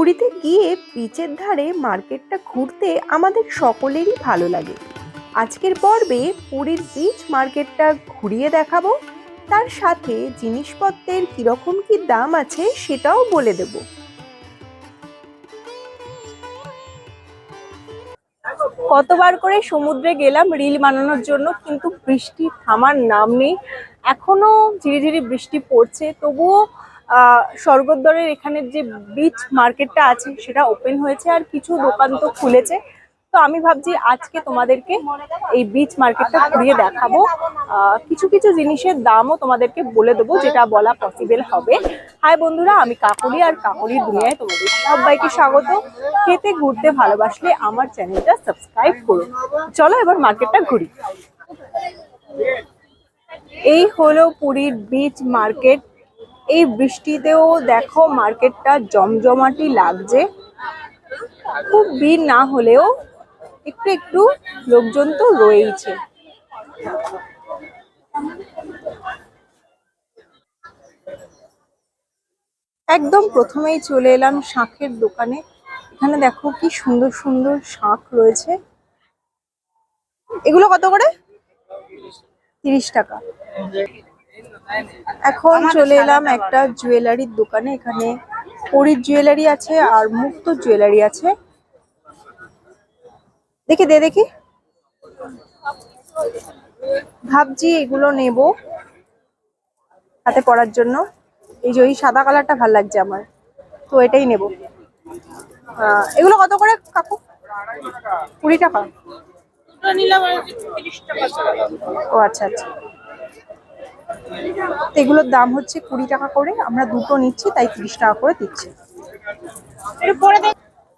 পুরীতে গিয়ে বিচের ধারে মার্কেটটা ঘুরতে আমাদের সকলেরই ভালো লাগে। আজকের পর্বে পুরীর বিচ মার্কেটটা ঘুরিয়ে দেখাবো। তার সাথে জিনিসপত্রের কীরকম কি দাম আছে সেটাও বলে দেব। কতবার করে সমুদ্রে গেলাম রিল বানানোর জন্য, কিন্তু বৃষ্টি থামার নাম নেই এখনও ঝিরি ঝিরি বৃষ্টি পড়ছে। তবুও স্বর্গদ্বারের এখানের যে বিচ মার্কেটটা আছে, সেটা ওপেন হয়েছে আর কিছু দোকান তো খুলেছে। তো আমি ভাবছি আজকে তোমাদেরকে এই বিচ মার্কেটটা ঘুরিয়ে দেখাবো। কিছু কিছু জিনিসের দামও তোমাদেরকে বলে দেবো, যেটা বলা পসিবল হবে। হাই বন্ধুরা, আমি কাকুরি আর কাকুরির দুনিয়ায় তোমাদের সবাইকে স্বাগত। খেতে, ঘুরতে ভালোবাসলে আমার চ্যানেলটা সাবস্ক্রাইব করুন চলো এবার মার্কেটটা ঘুরি। এই হলো পুরীর বিচ মার্কেট এই বৃষ্টিতেও দেখো মার্কেটটা জমজমাটি লাগছে। খুব ভিড় না হলেও একটু একটু লোকজন তো রয়েইছে। একদম প্রথমেই চলে এলাম শাঁখের দোকানে। এখানে দেখো কি সুন্দর সুন্দর শাঁখ রয়েছে। এগুলো কত করে? তিরিশ টাকা। এখন চলে এলাম একটা জুয়েলারির দোকানে এখানে পরীর জুয়েলারি আছে আর মুক্ত জুয়েলারি আছে। দেখি দে দেখি। ভাবছি এগুলো নেব হাতে পরার জন্য। এই যে ওই সাদা কালারটা ভালো লাগছে আমার তো এটাই নেব। আহ, এগুলো কত করে কাকু? কুড়ি টাকা। ও আচ্ছা আচ্ছা। এগুলোর দাম হচ্ছে কুড়ি টাকা করে আমরা দুটো নিচ্ছি তাই তিরিশ টাকা করে দিচ্ছি।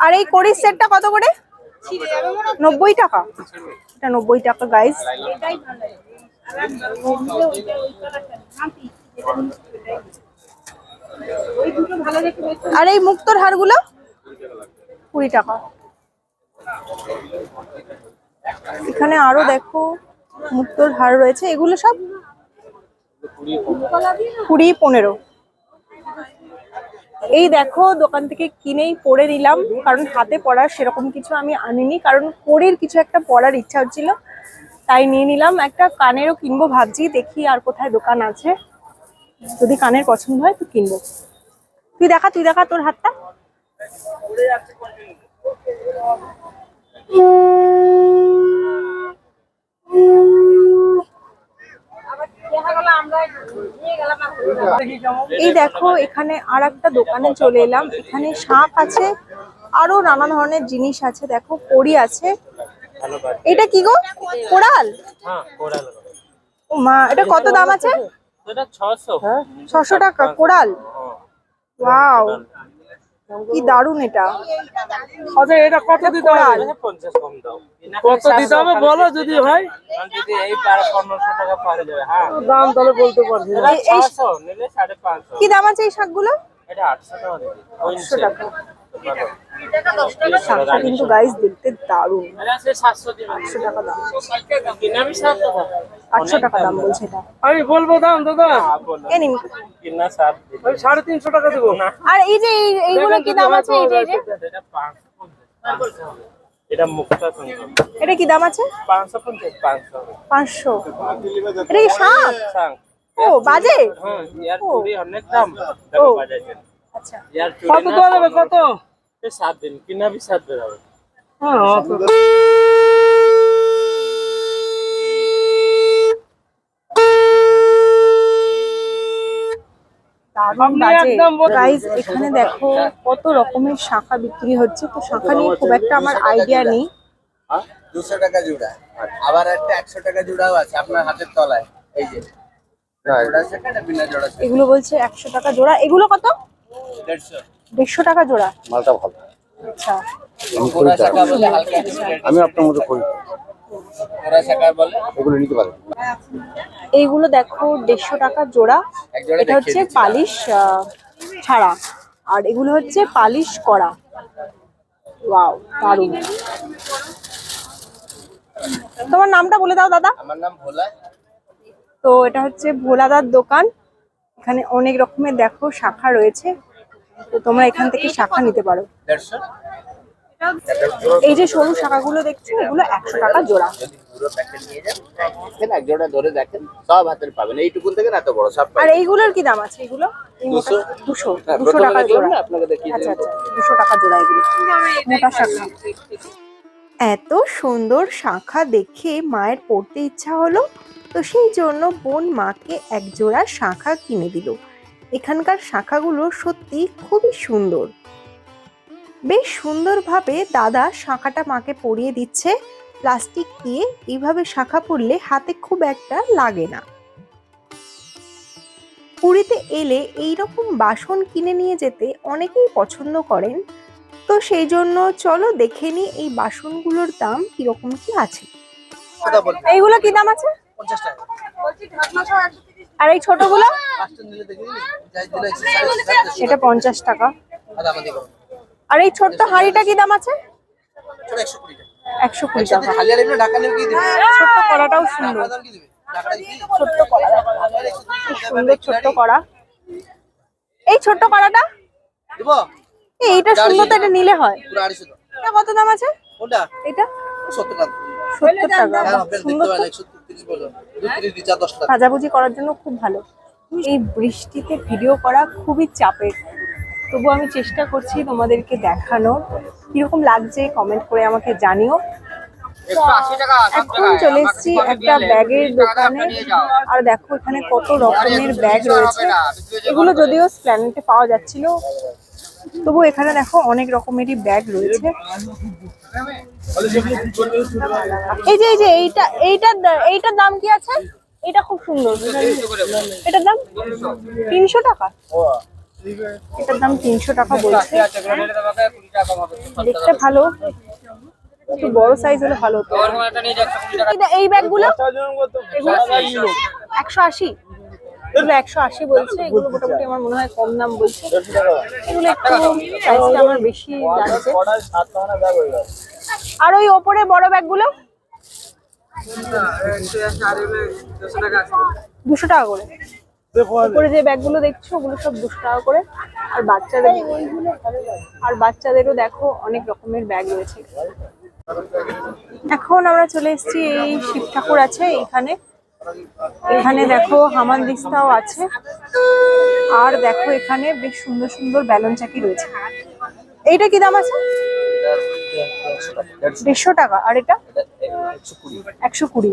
আর এই কড়ির সেটটা কত করে? নব্বই টাকা। এটা নব্বই টাকা গাইস আর এই মুক্তোর হারগুলো? কুড়ি টাকা। এখানে আরও দেখো মুক্তোর হার রয়েছে। এগুলো সব কুড়ি পনেরো। এই দেখো দোকান থেকে কিনেই পরে নিলাম কারণ হাতে পরার সেরকম কিছু আমি আনিনি কারণ কোরের কিছু একটা পরার ইচ্ছা হচ্ছিল তাই নিয়ে নিলাম। একটা কানেরও কিনবো ভাবছি দেখি আর কোথায় দোকান আছে। যদি কানের পছন্দ হয় তো কিনবো। তুই দেখা তুই দেখা তোর হাতটা। এই দেখো এখানে আর একটা দোকানে চলে এলাম। এখানে শাঁখ আছে আরও নানা ধরনের জিনিস আছে। দেখো কড়ি আছে। এটা কি গো? কোড়াল? হ্যাঁ ও মা এটা কত দাম আছে? ছশো। ছশো টাকা কোড়াল? ওয়াও। কি দারুণ এটা। আচ্ছা এটা কত দিতে হবে? কোড়াল পঞ্চাশ কম দাও। কত দিতে হবে? বলো যদি হয়। যদি এই বারো পনেরোশো টাকা পাওয়া যাবে হ্যাঁ। দাম তাহলে বলতে পারছি না। নিলে সাড়ে পাঁচশো। কি দাম আছে এই শাকগুলো? এটা আটশো টাকা দিবি। আটশো টাকা। শাকটা কিন্তু গাইস দেখতে দারুণ এটা সে আটশো টাকা দাম। আটশো টাকা বলছে এটা। আমি বলব দাম দাদা। এ নিন? কিনা সাত দিবি আমি সাড়ে তিনশো টাকা দেবো। আর এই যে এইগুলো কি দাম আছে? এই যে এটা পাঁচশো মুক্তা এটা কি দাম আছে? পাঁচশো পঞ্চাশ পাঁচশো এটা কি ও বাজে? হ্যাঁ অনেক দাম। আচ্ছা। কত দেওয়া যাবে? কত? সাত দিন কিনাবি সাত দিন হ্যাঁ গাইস এখানে দেখো কত রকমের শাখা বিক্রি হচ্ছে। তো শাখা নিয়ে খুব একটা আমার আইডিয়া নেই। হ্যাঁ? দুশো টাকা জোড়া। আবার একটা একশো টাকা জোড়াও আছে আপনার হাতের তলায়। এই যে। এগুলো বলছে একশো টাকা জোড়া। এগুলো কত? দেড়শো। দেড়শো টাকা জোড়া। মালটা ভালো। আচ্ছা। আমি আপনার মতো করি। এগুলো নিতে পারেন। এইগুলো দেখো দেড়শো টাকা জোড়া। এটা হচ্ছে পালিশ আহ, ছাড়া। আর এগুলো হচ্ছে পালিশ করা। ওয়াও দারুণ। তোমার নামটা বলে দাও দাদা। আমার নাম ভোলা। তো এটা হচ্ছে ভোলাদার দোকান। এখানে অনেক রকমের দেখো শাখা রয়েছে। তো তোমরা এখান থেকে শাখা নিতে পারো। দেড়শো? এই যে সরু শাখাগুলো দেখছ এগুলো একশো টাকা জোড়া। যদি পুরো প্যাকেট নিয়ে যান দেখেন এক জোড়া ধরে দেখেন সব হাতের পাবেন। এইটুকুন থেকে এত বড় সব আর এইগুলোর কি দাম আছে? এগুলো? দুশো। দুশো হ্যাঁ, দুশো প্রথমে টাকা জোড়া। আপনাকে দেখিয়ে আচ্ছা আচ্ছা দুশো টাকা জোড়া এগুলো। মোটা শাখা। এত সুন্দর শাখা দেখে মায়ের পড়তে ইচ্ছা হলো তো সেই জন্য বোন মাকে এক জোড়া শাখা কিনে দিল। এখানকার শাখাগুলো সত্যি খুবই সুন্দর। বেশ সুন্দরভাবে দাদা শাঁখাটা মাকে পরিয়ে দিচ্ছে। প্লাস্টিক দিয়ে এইভাবে শাঁখা পরলে হাতে খুব একটা লাগে না। পুরীতে এলে এইরকম বাসন কিনে নিয়ে যেতে অনেকেই পছন্দ করেন। তো সেই জন্য চলো দেখে নি এই বাসনগুলোর দাম কীরকম কি আছে। এইগুলো কি দাম আছে? আর এই ছোটগুলো? চারশো এটা পঞ্চাশ টাকা। করো। আর এই ছোট্ট হাঁড়িটা কি দাম আছে? একশো কুড়ি টাকা। কি দিবে? ছোট্ট কড়াটাও সুন্দর। ছোট্ট কড়া। সুন্দর ছোট্ট কড়া। এই ছোট্ট কড়াটা? এই, এইটা সুন্দর তো এটা নিলে হয়। এটা কত দাম আছে? এটা? সত্তর টাকা। হ্যাঁ টাকা। ভাজাভুজি করার জন্য খুব ভালো। এই বৃষ্টিতে ভিডিও করা খুবই চাপের। তবু আমি চেষ্টা করছি তোমাদেরকে দেখানোর। কীরকম লাগছে কমেন্ট করে আমাকে জানিও। এখন চলে এসেছি একটা ব্যাগের দোকানে। আর দেখো এখানে কত রকমের ব্যাগ রয়েছে। এগুলো যদিও স্প্ল্যানেটে পাওয়া যাচ্ছিল। তবু এখানে দেখো অনেক রকমেরই ব্যাগ রয়েছে। এই যে এই যে এইটা এইটার এইটার দাম কি আছে? এটা খুব সুন্দর এটার দাম? তিনশো। টাকা? এটার দাম তিনশো টাকা বলছে। দেখতে ভালো। একটু বড় সাইজ হলে ভালো এই- ব্যাগগুলো? একশো আশি। একশো আশি বলছে। এগুলো মোটামুটি আমার মনে হয় কম দাম বলছে। আমার বেশি আর ওই ওপরে বড় ব্যাগগুলো? দুশো টাকা করে। উপরে যে ব্যাগগুলো দেখছ ওগুলো সব দুশো টাকা করে। আর বাচ্চাদের আর বাচ্চাদেরও দেখো অনেক রকমের ব্যাগ রয়েছে। এখন আমরা চলে এসেছি এই শিব ঠাকুর আছে এখানে এখানে দেখো হামান দিস্তাও আছে। আর দেখো এখানে বেশ সুন্দর সুন্দর ব্যালন চাকি রয়েছে। এইটা কি দাম আছে? দেড়শো টাকা। আর এটা? একশো কুড়ি।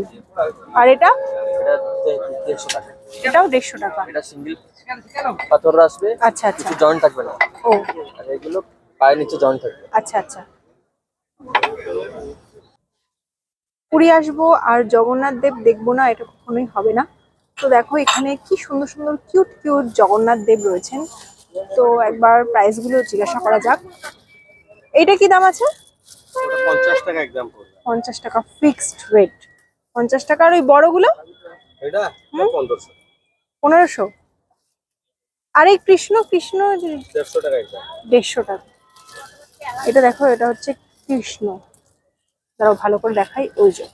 আর এটা? এটা দেড়শো টাকা। এটাও দেড়শো টাকা। এটা সিঙ্গেল পাথর আসবে আচ্ছা আচ্ছা। কিছু জয়েন্ট থাকবে না। ও। আর এগুলো পায়ের নিচে জয়েন্ট থাকবে। আচ্ছা আচ্ছা। পুরী আসব আর জগন্নাথ দেব দেখব না এটা কখনোই হবে না। তো দেখো এখানে কি সুন্দর সুন্দর কিউট কিউট জগন্নাথ দেব রয়েছেন। তো একবার প্রাইসগুলো জিজ্ঞাসা করা যাক। এইটা কি দাম আছে? পঞ্চাশ টাকা একদম পঞ্চাশ টাকা ফিক্সড রেট পঞ্চাশ টাকা আর ওই বড়গুলো? এটা? পনেরোশো। পনেরোশো? আর এই কৃষ্ণ কৃষ্ণ দেড়শো টাকা এটা। দেখো এটা হচ্ছে কৃষ্ণ। দাঁড়াও ভালো করে দেখাই ওই যে।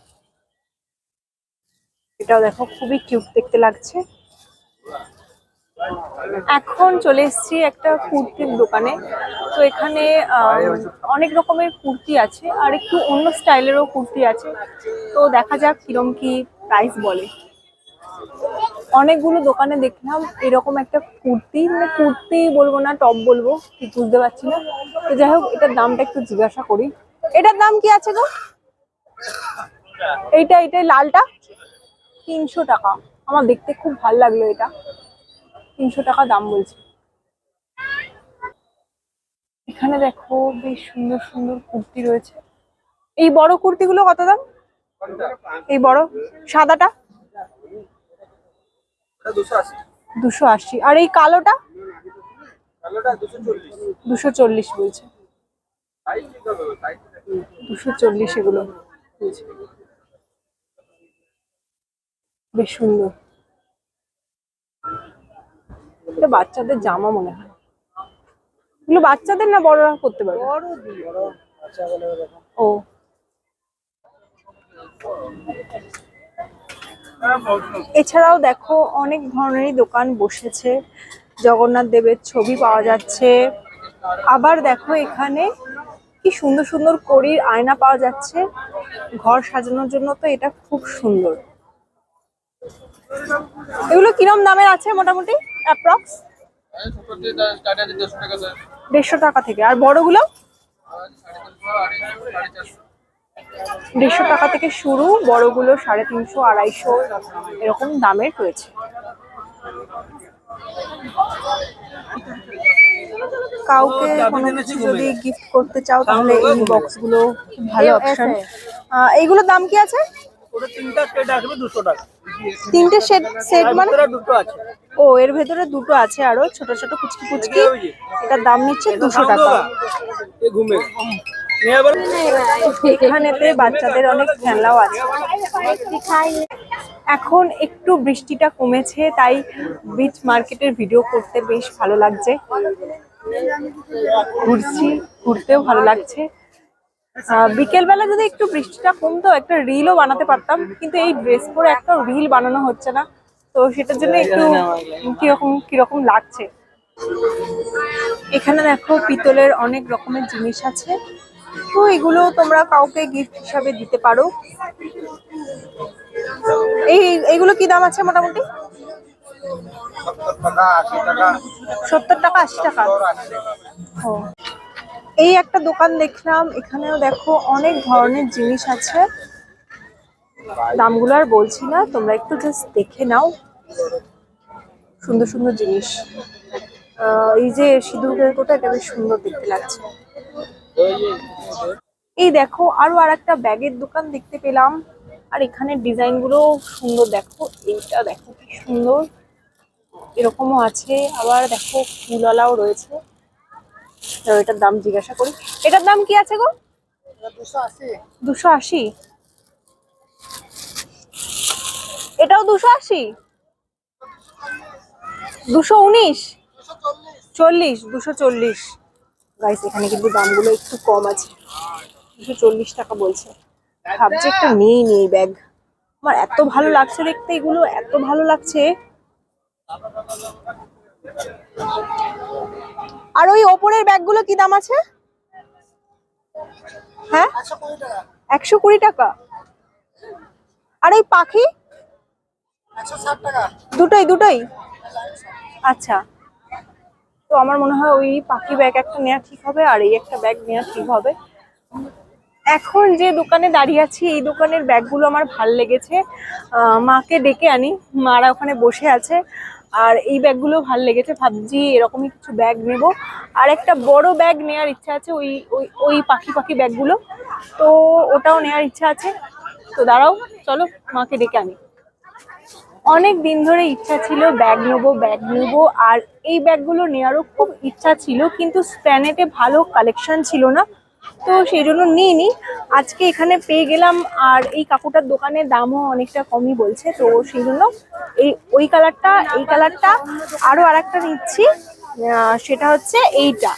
এটাও দেখো খুবই কিউট দেখতে লাগছে। এখন চলে এসছি একটা কুর্তির দোকানে। তো এখানে অনেক রকমের কুর্তি আছে আর একটু অন্য স্টাইলেরও কুর্তি আছে। তো দেখা যাক কিরম কি প্রাইস বলে। অনেকগুলো দোকানে দেখলাম এরকম একটা কুর্তি মানে কুর্তি বলব না, টপ বলব, ঠিক বুঝতে পারছি না। তো যাই হোক, এটার দামটা একটু জিজ্ঞাসা করি। এটার দাম কি আছে গো? এইটা এইটা লালটা? তিনশো টাকা। আমার দেখতে খুব ভালো লাগল এটা। তিনশো টাকা দাম বলছে। এখানে দেখো, বেশ সুন্দর সুন্দর কুর্তি রয়েছে। এই বড় কুর্তিগুলো কত দাম? এই বড়, সাদাটা? দুশো আশি। আর এই কালোটা? দুশো চল্লিশ। বলছে। দুশো চল্লিশ এগুলো বেশ সুন্দর। এটা বাচ্চাদের জামা মনে হয়। এগুলো বাচ্চাদের না বড়রা করতে পারবে? ও। এছাড়াও দেখো, অনেক ধরনেরই দোকান বসেছে। জগন্নাথ দেবের ছবি পাওয়া যাচ্ছে। আবার দেখো এখানে কি সুন্দর সুন্দর কড়ির আয়না পাওয়া যাচ্ছে। ঘর সাজানোর জন্য তো এটা খুব সুন্দর। এগুলো কিরম দামের আছে মোটামুটি? অ্যাপ্রক্স দেড়শো টাকা থেকে। আর বড়গুলো? দেড়শো টাকা থেকে শুরু বড়গুলো সাড়ে তিনশো আড়াইশো এরকম দামের রয়েছে কাউকে কোনো কিছু যদি গিফট করতে চাও তাহলে এই বক্সগুলো ভালো অপশন এইগুলোর দাম কি আছে? তিনটা সেট আসবে দুশো টাকা। তিনটে সেট সেট মানে? দুটো ও এর ভেতরে দুটো আছে আরও ছোট ছোট কুচকি কুচকি। এটার দাম নিচ্ছে দুশো টাকা। ঘুমে। এখানেতে বাচ্চাদের অনেক খেলনাও আছে। এখন একটু বৃষ্টিটা কমেছে, তাই বিচ মার্কেটের ভিডিও করতে বেশ ভালো লাগছে। ঘুরছি, ঘুরতেও ভালো লাগছে। বিকেল বেলা যদি একটু বৃষ্টিটা কমতো, একটা রিলও বানাতে পারতাম, কিন্তু এই ড্রেস পরে একটা রিল বানানো হচ্ছে না। তো সেটার জন্য একটু কীরকম কীরকম লাগছে। এখানে দেখো, পিতলের অনেক রকমের জিনিস আছে। তো এগুলো তোমরা কাউকে গিফট হিসাবে দিতে পারো। এই এইগুলো কি দাম আছে মোটামুটি? সত্তর টাকা, আশি টাকা। ও। এই একটা দোকান দেখলাম, এখানেও দেখো অনেক ধরনের জিনিস আছে। দামগুলো আর বলছি না, তোমরা একটু জাস্ট দেখে নাও। সুন্দর সুন্দর জিনিস। এই যে সিঁদুর কোটা এটা বেশ সুন্দর দেখতে লাগছে। এই দেখো আরও আর একটা ব্যাগের দোকান দেখতে পেলাম। আর এখানে ডিজাইনগুলো সুন্দর দেখো এইটা দেখো কি সুন্দর। এরকমও আছে আবার দেখো ফুলওয়ালাও রয়েছে। এটার দাম জিজ্ঞাসা করি। এটার দাম কি আছে গো? দুশো আশি। এটাও দুশো আশি? দুশো উনিশ? চল্লিশ দুশো চল্লিশ। গাইস এখানে কিন্তু দামগুলো একটু কম আছে। দুশো চল্লিশ টাকা বলছে। ভাবছি একটা নেই নেই ব্যাগ আমার এত ভালো লাগছে দেখতে এগুলো এত ভালো লাগছে। আর ওই ওপরের ব্যাগগুলো কি দাম আছে? হ্যাঁ? একশো কুড়ি টাকা। আর এই পাখি? দুটোই দুটোই? আচ্ছা। তো আমার মনে হয় ওই পাখি ব্যাগ একটা নেওয়া ঠিক হবে আর এই একটা ব্যাগ নেওয়া ঠিক হবে। এখন যে দোকানে দাঁড়িয়ে আছি, এই দোকানের ব্যাগগুলো আমার ভালো লেগেছে। মাকে ডেকে আনি, মারা ওখানে বসে আছে। আর এই ব্যাগগুলো ভালো লেগেছে, ভাবছি এরকমই কিছু ব্যাগ নেব। আর একটা বড় ব্যাগ নেওয়ার ইচ্ছা আছে, ওই ওই ওই পাখি পাখি ব্যাগগুলো তো ওটাও নেওয়ার ইচ্ছা আছে। তো দাঁড়াও, চলো মাকে ডেকে আনি। অনেক দিন ধরে ইচ্ছা ছিল ব্যাগ নেব ব্যাগ নেব, আর এই ব্যাগগুলো নেওয়ারও খুব ইচ্ছা ছিল, কিন্তু স্প্যানেটে ভালো কালেকশন ছিল না, তো সেই জন্য নিইনি। আজকে এখানে পেয়ে গেলাম, আর এই কাকুটার দোকানের দামও অনেকটা কমই বলছে, তো সেই জন্য এই, ওই কালারটা এই কালারটা আরও আর একটা নিচ্ছি সেটা হচ্ছে এইটা।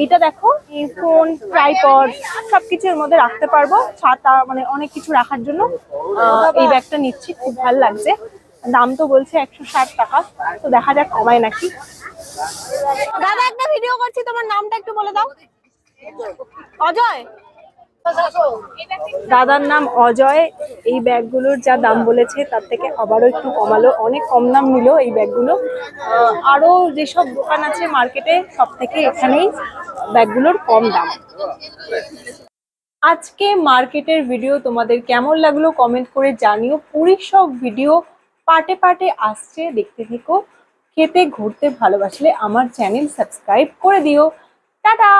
এইটা দেখো এই ফোন ট্রাইপড সব কিছুর মধ্যে রাখতে পারব, ছাতা মানে অনেক কিছু রাখার জন্য এই ব্যাগটা নিচ্ছি, খুব ভালো লাগছে। দাম তো বলছে একশো ষাট টাকা তো দেখা যাক কমায় নাকি। দাদা একটা ভিডিও করছি তোমার নামটা একটু বলে দাও। অজয়। দাদার নাম অজয় এই ব্যাগগুলোর যা দাম বলেছে তার থেকে আবারও একটু কমালো অনেক কম দাম নিল এই ব্যাগগুলো। আরও যেসব দোকান আছে মার্কেটে সব থেকে এখানেই ব্যাগগুলোর কম দাম। আজকে মার্কেটের ভিডিও তোমাদের কেমন লাগল কমেন্ট করে জানিও। পুরীর সব ভিডিও পার্টে পার্টে আসছে দেখতে থেকো। খেতে ঘুরতে ভালোবাসলে আমার চ্যানেল সাবস্ক্রাইব করে দিও। টাটা!